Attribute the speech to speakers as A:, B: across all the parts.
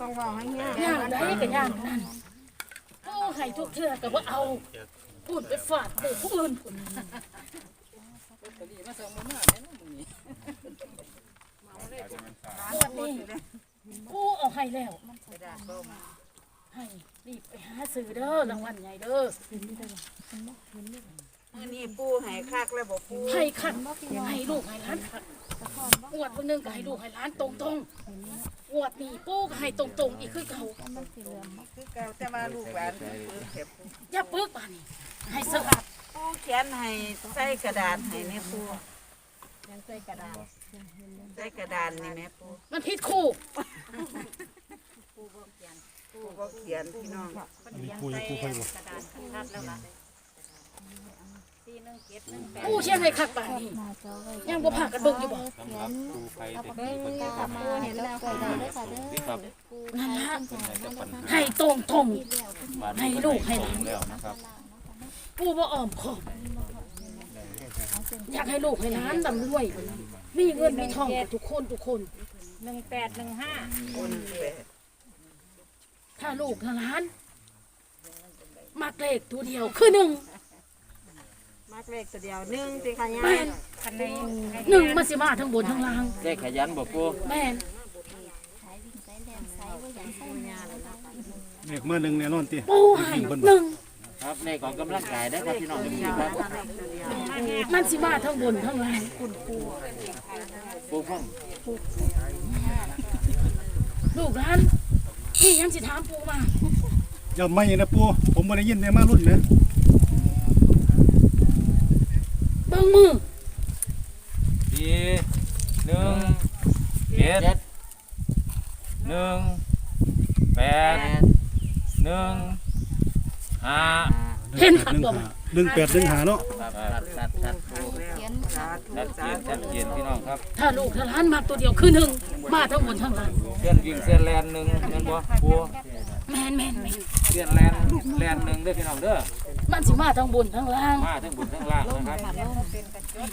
A: ต้องเว้าให้เฮีย
B: ย่างได้ก็ย่างนั่นโอ้ให้ทุกเทื่อก็บ่เอาพูดไปฝากผู้ผู้อื่นพุ่นงวดนี้กูเอาให้แล้วให้รีบไปหาซื้อเด้อรางวัลใหญ่เด้อ
A: มื้อนี้ปูให้คักแล้วบ่ปู
B: ให้ขันให้ลูกให้หล้านขันงวดคนหนึงก็ให้ลูกให้หล้านตรงๆงวดนี้ปู่ก็ให้ตรงๆอีกคือเก่า
A: คือเก่าแต่ว่าลูกหลานเพิ่นเก็บ
B: อย่าปึกบาดนี่ให้สะอาด
A: ปูเขียนให้ใส่กระดาษให้แม่ปู
C: ใส่กระดาษ
A: ใส่กระดานนี่แม่ปู
B: มันผิดคู่
A: ปูบ่เขียนพี่น้อง
D: ปูยังปูไฟบ่
C: กระดาษคัดแล้วล่ะสี่หนึ่งเจ็ดหนึ่งแปด
B: ปู่เชียงให้คักบาดนี่ยังบ่พากันเบิ่งอยู่บ่
E: สำหรับปูไฟเด็ก
C: เบิ้
E: ที่
C: ง
E: เพิ่น
C: กลับมาเห็นแล้วค่ะ
E: นี่ครับ
B: นั่นละ
E: เป็นไหนจะปัญหา
B: ให้ตรงตรง
E: บ้าน
B: ให้ลูกให้หลาน
E: แล้วนะครับ
B: ๆปู่บ่อ้อมขอบอยากให้ลูกให้หลานร่ำรวย มีเงินมีทองกับทุกคนทุกคน
C: หนึ่งแปดหนึ่งห้า
A: คนแปด
B: ถ้าลูกถ้าหลานมักเลขตัวเดียวคือหนึ่ง
A: มัก เลขตัวเดียวหนึ่งสิค่ะย่า
B: แม่น
C: คันใน
B: หนึ่งมันสิมาทั้งบนทั้งล่าง
E: ได้ขยันบ่ปู
B: แม่น
D: เลขมาหนึ่งแน่นอนติ
B: ปู่ให้หนึ่ง
E: ครับในของกำลังกายได้ครับพี่น้องทุกท่านครับ
B: มันสิมาทั้งบนทั้งล่าง
E: ปูพ่อง
B: ลูกหลานพี่ยังสิถามปู่มา
D: อย่าไม่นะปูผมบ่ได้ยินในมารุ่นนะ
B: เบิ่งมือ
F: สี่หนึ่งเจ็ด
E: เจ็ด
F: หนึ่งแปดหนึ่งห้า
B: เห็นคัก
D: หนึ่ง
B: บ่
D: หาหนึ่งแปดหนึ่งหาเนาะ
E: ครับชัดชัดชัดปู
A: สาธุ
F: ชัดเจ
A: สาน
F: ชัด
A: ธุ
F: เจนพี่น้องครับ
B: ถ้าลูกถ้าหลานมาตัวเดียวคือหนึ่งมาทั้งบนทั้งล่าง
F: เส้นวิ่งเส้นแลนหนึ่งเงินบ่ปู
B: แม่นแม่นแม่น
F: เส้นแลนแลนหนึ่งเด้อพี่น้องเด้อ
B: มันสิมาทั้งบนทั้งล่าง
F: มาทั้งบนทั้งล่างนะครับ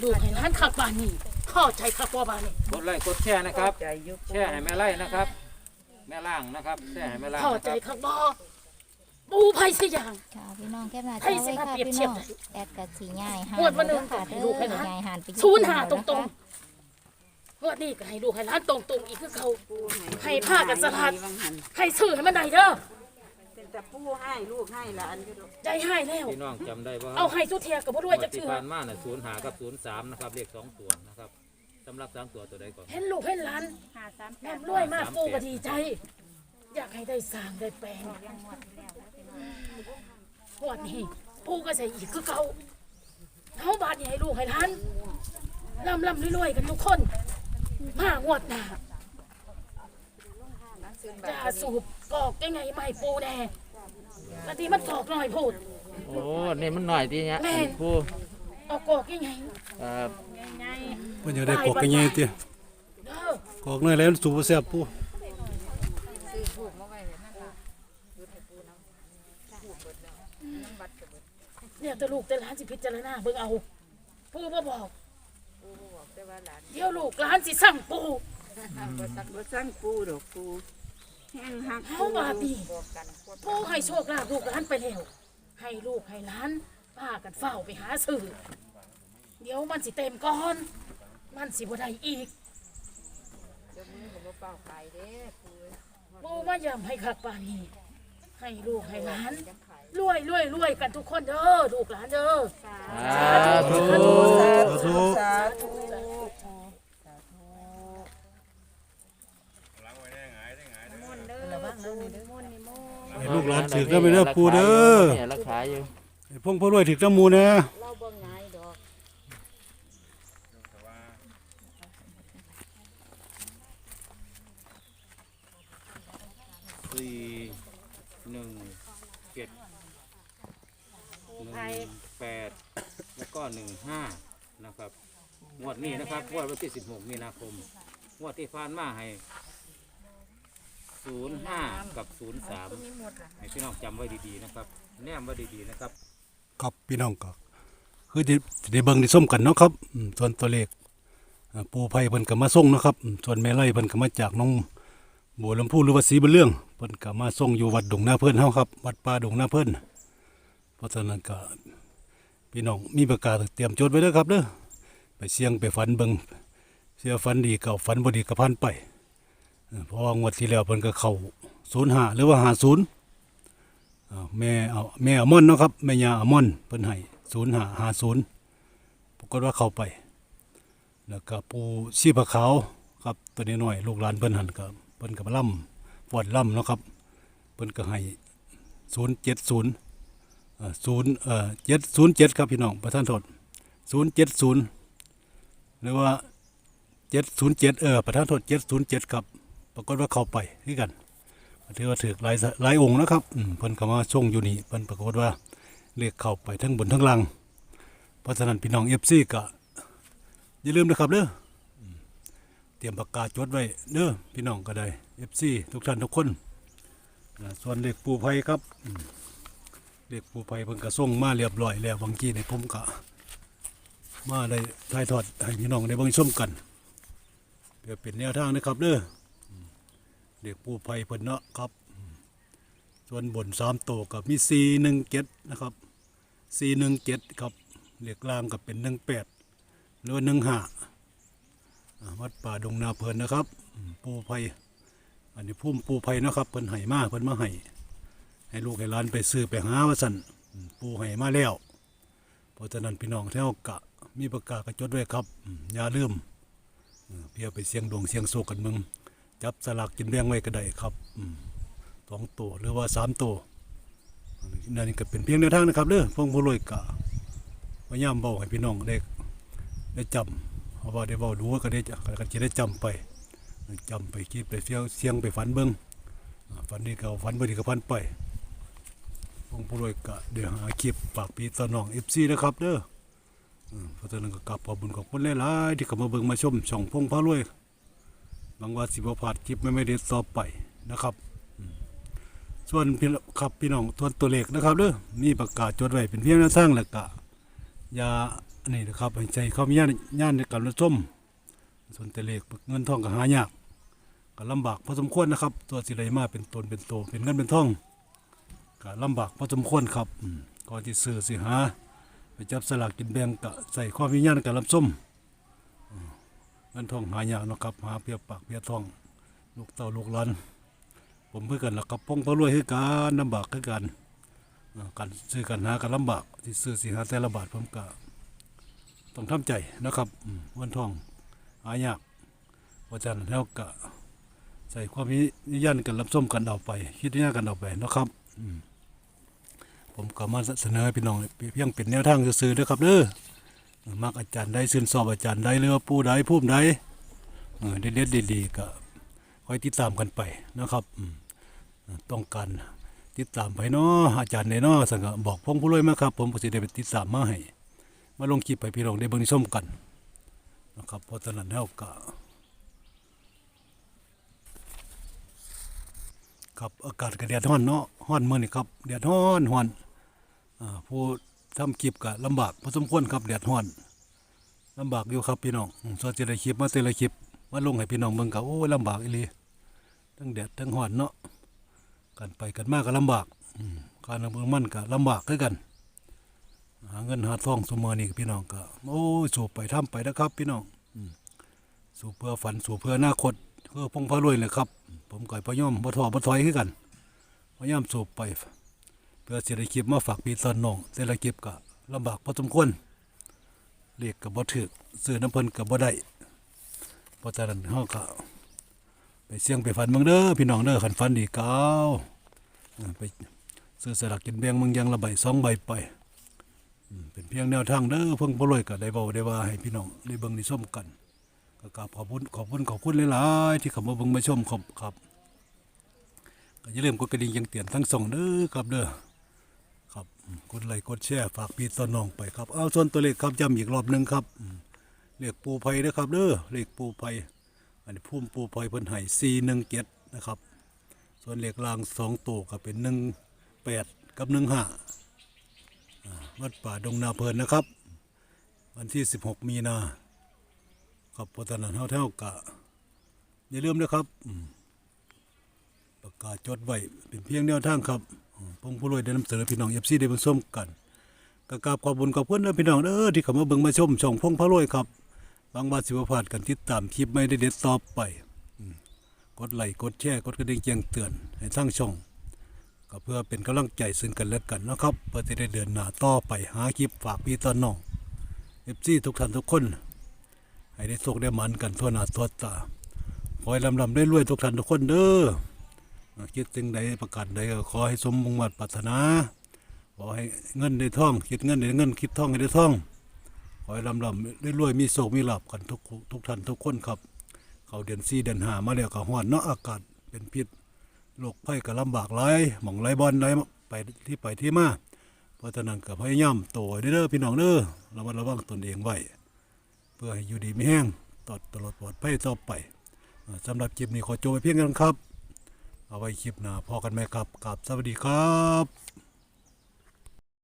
B: ลูกให้หลานคักบ้านนี่เข้าใจคักบ่บ้านนี่
F: กดไลค์กดแชร์นะครับ
A: ใจยุบ
F: แชร์ให้แม่ไล่นะครับ แม่ล่างนะครับแชร์ให้แม่ล่าง
B: เข้า
F: นะ
B: ใจ
F: ครับ
B: คักบ่ปูไผสิอย่าง
G: ค่ะพี่น้องแคบหน้าจ
B: ให้
G: อ
B: สิ
G: ไว้
B: มา
G: ค่ะ
B: เปรียบ
G: พี่
B: เทีย
G: น้
B: บ
G: อง
B: ได้
G: แอดกับสีง่ายหา
B: งวดวันหนึ่ง
G: ค่ะ
B: ให้
G: เด้
B: ลูกให้หลาน
G: อง่ายหันไป
B: ศูนย์หาตรงๆงวดนี้ก็ให้ลูกให้หลานตรงๆอีกคือเขาให้ผ้ากันสลัด
A: วังหัน
B: ให้ซื้อให้มันได้เด้อ
A: เป็น แต่ปูให้ลูกให้หลานอยู่ดอก
B: ใจให้แล้ว
F: พี่น้องจำได้ว่า
B: เอาให้ทุเทียกับบ่รวยจัก
F: ที่
B: เทื่อ
F: ผ่านมาน่ะศูนย์หากับศูนย์สามนะครับเลขสองตัวนะครับสำหรับสามตัวตัวใดก่อน
B: เห็นลูกเห็นหลาน
C: ห้าสามแปด
B: ร่ำรวยมากปู่ก็ดีใจ อยากให้ได้สร้างได้แปลงงวดนี้ปู่ก็ใส่อีกคือเก่าเฮาบาดนี้ให้ลูกให้หลานร่ำร่ำรวยๆกันทุกคนมางวดหน้าจะสูบ กอกยังไงไม่ให้ปูแน่บางทีมันกอกหน่อยพูด
E: โอ้นี่มันหน่อยทีเนี้ย
B: แม่น
E: ปู
B: เอากอกยังไง
E: ครับ
D: เพิ่นอยากได้กอกกันใหญ่ติ
B: เด้อก
D: อกน้อยแล้วสูบบ่แซ่บปู
B: เนี่ยแต่ลูกแต่หลานสิพิจารณาเบิ่งเอาปูบ่บอกเดี๋ยวลูกหลานสิสั่งปู
A: บ่สั่งปูดอกปู แห้งหัก
B: เฮาบาดนี้ปูให้โชคลาภลูกหลานไปแล้วให้ลูกให้หลานพากันเฝ้าไปหาซื้อเดี๋ยวมันสิเต็มก่อน มันสิบ่ได้อีกปูมาย้ำให้คักปานนี้ให้ลูกให้หลานรวยรวยรวยกันทุกคนเด้อลูกหลานเด้อ
E: สาธุ
D: สาธุ
A: สาธุ
D: ให้ ลูกหลานถึกแล้วไปเด้อปูเด้อ
E: เนี่ยราคาอยู่
D: ให้พงพ่อรวยถึกน้ำหมูนะ
F: สี่หนึ่งเจ็ดหนึ่งแปดแล้วก็หนึ่งห้านะครับงวดนี้นะครับงวดวันที่สิบหกมีนาคมงวดที่ผ่านมาให้ ศูนย์ห้ากับศูนย์สามให้พี่น้องจำไว้ดีๆนะครับ แนมไว้ดีๆนะครับ
D: ครับพี่น้องก็คือได้ได้เบิ่งได้ส้มกันเนาะครับอืมส่วนตัวเลขอ่าปูไผ่เพิ่นก็มาส่งเนาะครับอืมส่วนแม่ไร่เพิ่นก็มาจากน้องบัวลำพูหรือว่าสีบุญเรื่องเพิ่นก็มาส่งอยู่วัดดงนาเพิ่นเฮาครับ วัดป่าดงนาเพิ่นเพราะฉะนั้นก็พี่น้องมีประกาศเตรียมจดไว้เด้อครับเด้อไปเสี่ยงไปฝันเบิ่งเสียฝันดีเก่าฝันบ่ดีก็ผ่านไป เอเพราะว่างวดที่แล้วเพิ่นก็เข้า05หาหรือว่า50อ่าแม่เอาแม่อามอนเนาะครับแม่ยาอามอนเพิ่นให้0550ปรากฏว่าเข้าไป แล้วก็ปูชีพขาวครับตัวนี้หน่อยลูกหลานเพิ่นหันก็เพิ่นก็มาล่ำฟอดล่ำเนาะครับเพิ่นก็ให้ศูนย์เจ็ดศูนย์ศูนย์เอ่อเจ็ดศูนย์เจ็ดครับพี่น้องประธานโทษศูนย์เจ็ดศูนย์หรือว่าเจ็ดศูนย์เจ็ดเออประธานโทษเจ็ดศูนย์เจ็ดครับ ปรากฏว่าเขาไปคือกันถือว่าถือหลายหลายองค์นะครับเพิ่นก็มาส่งอยู่นี่เพิ่นปรากฏว่าเลขเข้าไปทั้งบนทั้งล่างเพราะฉะนั้นพี่น้องเอฟซีก็อย่าลืมนะครับเด้อเตรียมปากกาจดไว้เด้อพี่น้องก็ได้ FC ทุกท่านทุกคนส่วนเด็กปูไผ่ครับเด็กปูไผ่เพิ่นก็ส่งมาเรียบร้อยแล้วบางทีในผมก็มาได้ถ่ายทอดให้พี่น้องได้บิ่งชมกันเพื่อเป็นแนวทางนะครับเด้อ เด็กปูไผ่เพิ่นเนาะครับ ส่วนบนสามโตกับมี417นะครับ417ครับเลขล่างก็เป็น18หรือว่าหนึ่งห้าอ่าวัดป่าดงนาเพลินนะครับ ปูไผ่อันนี้พุ่มปูไผ่นะครับเพิ่นไห้มาเพิ่นมาไห้ให้ลูกให้หลานไปซื้อไปหาว่าสั่นปูไห้มาแล้วเพราะฉะนั้นพี่น้องแถวกะมีประกาศกระจดไว้ครับอย่าลืมเพื่อไปเสียงดวงเสียงโศกกันมึง จับสลากกินแบ่งไว้ก็ได้ครับสองตัวหรือว่าสามตัวนนี้นั่นก็เป็นเพียงแนวทางนะครับเด้อพวกผู้รวยกะพยายามบอกให้พี่น้องได้ได้จำเพราะว่าได้เว้าดูก็ได้จะก็จะได้จำไปจำไปคิดไปเสียงเสียงไปฝันเบิ่งอ่าฝันดีก็ฝันบ่ดีก็ฝันไปพงผู้รวยก็เดี๋ยวหาคลิปฝากพี่ตอน้อง FC นะครับเด้อเพราะฉะนั้นก็กลับขอบุญขอบคุณหลายๆที่เข้ามาเบิ่งมาชมช่องพงพารวย หวังว่าสิบ่พลาดคลิปไม่ไม่ได้ต่อไปนะครับส่วนพี่ครับพี่น้องทวนตัวเลขนะครับเด้อมีประกาศจดไว้เป็นเพียงแนวทางแล้วก็ยาอันนี้นะครับให้ใจเขามีญาณญาณในการรับชมส่วนแต่เลขเงินทองก็หายากก็ลำบากพอสมควรนะครับ ตัวสิไรมาเป็นตนเป็นโตเป็นเงินเป็นทองก็ลำบากพอสมควรครับก่อนที่ซื้อสิหาไปจับสลากกินแบ่งก็ใส่ความมีญาณในการรับชม เงินทองหายากนะครับหาเพียปากเพียทองลูกเต่าลูกลานผมเพื่อกันละครับป้องพระรวยคือการลำบากคือกันการซื้อกันหากันลำบากที่ซื้อสิหาแต่ละบาทผมก็ต้องทำใจนะครับอืมวันทองหายากเพราะฉะนั้นแล้วก็ใส่ความนิยันกันรับส้มกันเอาไป คิดนิยกันเอาไปนะครับอืผมก็มาเสนอพี่น้องเพียงเป็นแนวทางซื้อๆนะครับเด้อ มักอาจารย์ได้ซื่นสอบอาจารย์ได้หรือผู้ใดผู้ใดเออเด็ดๆดีๆก็คอยติดตามกันไปนะครับต้องการติดตามไปเนาะอาจารย์ในเนาะสังกบอกพงผู้รวยมาครับ ผมก็สิได้ไปติดตามมาให้มาลงคลิปให้พี่น้องได้เบิ่งได้มกันนะครับเพราะฉะนั้นแล้วก็ครับอากาศก็แดดร้อนเนาะร้อนมื้อนี้ครับแดดร้อนร้อนอ่าผู้ ทำคลิปก็ลำบากพอสมควรครับแดดร้อนลำบากอยู่ครับพี่น้องส่วนจะได้คลิปมาแต่ลคลิปมาลงให้พี่น้องเบิ่งก็โอ้ลำบากอีหลีทั้งแดดทั้งร้อนเนาะกันไปกันมากก็ลำบากการลำเมืองมั่นก็ลำบากคือกันหาเงินหาทองสมอนี่พี่น้องก็โอ้สู้ไปทำไปนะครับ พี่น้องอสู้เพื่อฝันสู้เพื่ออนาคตเพื่อพงพระรวยเลยครับ ผมก็พยายามบ่ท้อบ่ถอยคือกันพยายามสู้ไป พื่อเศรษฐกิจมาฝากพี่ตอนน้องเศรษฐกิจก็ลำบากพอสมควรเรียกก็บ่ถึกซื้อน้ำเพิ่นก็บ่ได้เพราะฉะนั้นเฮาก็ไปเสี่ยงไปฝันมืองเด้อพี่น้องเด้อขันฝันดีเก้าไปซื้อสลากกินแบ่งมืองยังละใบสองใบไปเป็นเพียงแนวทางเด้อเพิ่งบ่รวยก็ได้เบาได้ว่าให้พี่น้องได้เบิ่งได้ชมกันก็กราบขอบคุณขอบคุณขอบคุณหลายๆที่เข้ามาเบิ่งมาชมครับครับก็อย่าลืมกดกระดิ่งแจ้งเตือนทั้งสองเด้อครับเด้อ ครับกดไลค์กดแชร์ฝากพี่ต้นน้องไปครับ เอาส่วนตัวเลขครับย้ำอีกรอบหนึ่งครับเลขปูไผ่เด้อครับเด้อเลขปูไผ่อันนี้พุ่มปูพลอยเพิ่นไห้สี่หนึ่งเจ็ดนะครับ ส่วนเหล็กรางสองตัวก็เป็นหนึ่งแปดกับหนึ่งห้าวัดป่าดงนาเพลินนะครับ วันที่สิบหกมีนาครับเพราะฉะนั้นเท่าเท่ากะอย่าลืมนะครับอืมก็จดไว้เป็นเพียงแนวทางครับ อืมผมผู้รวยได้นำเสนอพี่น้อง FC ได้เบิ่งชมกันก็กราบขอบคุญขอบคุณเด้อพี่น้องเด้อที่เข้ามาเบิ่งมาชมช่องพงพระรวยครับบางว่าสิบพลาดกันติดตามคลิปไม่ได้เด็ดต่อไปกดไลค์กดแชร์กดกระดิ่งแจ้งเตือนให้ทางช่องก็เพื่อเป็นกำลังใจซึ่งกันและกันนะครับเพื่อจะได้เดินหน้าต่อไปหาคลิปฝากพี่ตอนน้องเอฟซีทุกท่านทุกคน ให้ได้โชคได้หมันกันทั่วหน้าทั่วตาขอให้ลำลำได้รวยทุกท่านทุกคนเด้อ คิดสิ่งใดประการใดก็ขอให้สมมุ่งมั่นปรารถนา ขอให้เงินได้ท่องคิดเงินได้เงินคิดท่องให้ได้ท่อง ขอให้ลำลำได้รวยมีโชคมีหลาภกันทุกทุกท่านทุกคนครับ เขาเดือนสี่เดือนห้ามาแล้วก็ฮ้อนเนาะอากาศเป็นพิษโรคภัยก็ลำบากหลายหม่องไรบอลไรไปที่ไปที่มาเพราะฉะนั้นก็พยายามโตให้เด้อพี่น้องเด้อระมัดระวังตนเองไว้เพื่อให้อยู่ดีไม่แห้งตลอดตลอดปลอดภัยต่อไปอ่าสำหรับคลิปนี้ขอโจไปเพียงเท่านั้นครับ เอาไว้คลิปหน้าพอกันไหมครับกับสวัสดีครับ